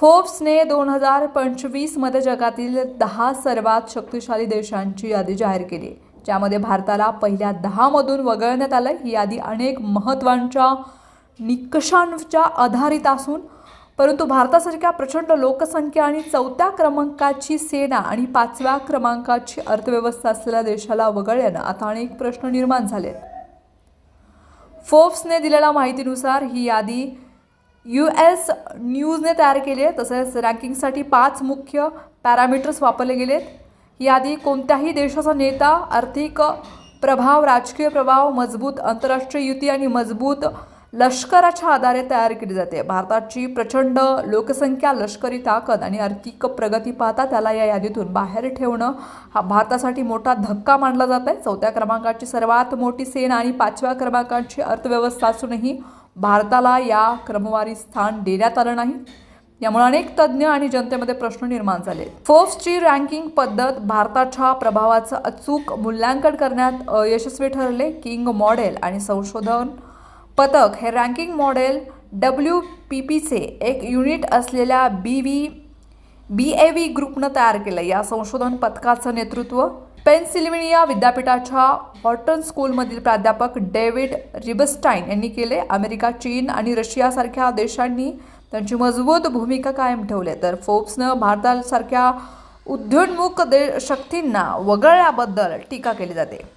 फोर्ब्सने दोन हजार पंचवीसमध्ये जगातील दहा सर्वात शक्तिशाली देशांची यादी जाहीर केली. ज्यामध्ये भारताला पहिल्या दहामधून वगळण्यात आलं ही यादी अनेक महत्त्वांच्या निकषांच्या आधारित असून परंतु भारतासारख्या प्रचंड लोकसंख्या आणि चौथ्या क्रमांकाची सेना आणि पाचव्या क्रमांकाची अर्थव्यवस्था असलेल्या देशाला वगळल्यानं आता अनेक प्रश्न निर्माण झालेत. फोर्ब्सने दिलेल्या माहितीनुसार ही यादी यू एस न्यूजने तयार केली आहे. तसेच रँकिंगसाठी पाच मुख्य पॅरामीटर्स वापरले गेलेत याआधी यादी कोणत्याही देशाचा नेता आर्थिक प्रभाव राजकीय प्रभाव मजबूत आंतरराष्ट्रीय युती आणि मजबूत लष्कराच्या आधारे तयार केली जाते. भारताची प्रचंड लोकसंख्या लष्करी ताकद आणि आर्थिक प्रगती पाहता त्याला या यादीतून बाहेर ठेवणं हा भारतासाठी मोठा धक्का मानला जात आहे. चौथ्या क्रमांकाची सर्वात मोठी सेना आणि पाचव्या क्रमांकाची अर्थव्यवस्था असूनही भारताला या क्रमवारी स्थान देण्यात आलं नाही. यामुळे अनेक तज्ज्ञ आणि जनतेमध्ये प्रश्न निर्माण झाले. फोर्ब्सची रँकिंग पद्धत भारताच्या प्रभावाचं अचूक मूल्यांकन करण्यात यशस्वी ठरले. किंग मॉडेल आणि संशोधन पथक हे रँकिंग मॉडेल डब्ल्यू पी पीचे एक युनिट असलेल्या बी व्ही बी ए व्ही ग्रुपनं तयार केलं. या संशोधन पथकाचं नेतृत्व पेन्सिल्व्हेनिया विद्यापीठाच्या हॉटन स्कूलमधील प्राध्यापक डेव्हिड रिबस्टाईन यांनी केले. अमेरिका चीन आणि रशियासारख्या देशांनी त्यांची मजबूत भूमिका कायम ठेवली. तर फोर्ब्सनं भारतासारख्या उद्योन्मुख दे शक्तींना वगळल्याबद्दल टीका केली जाते.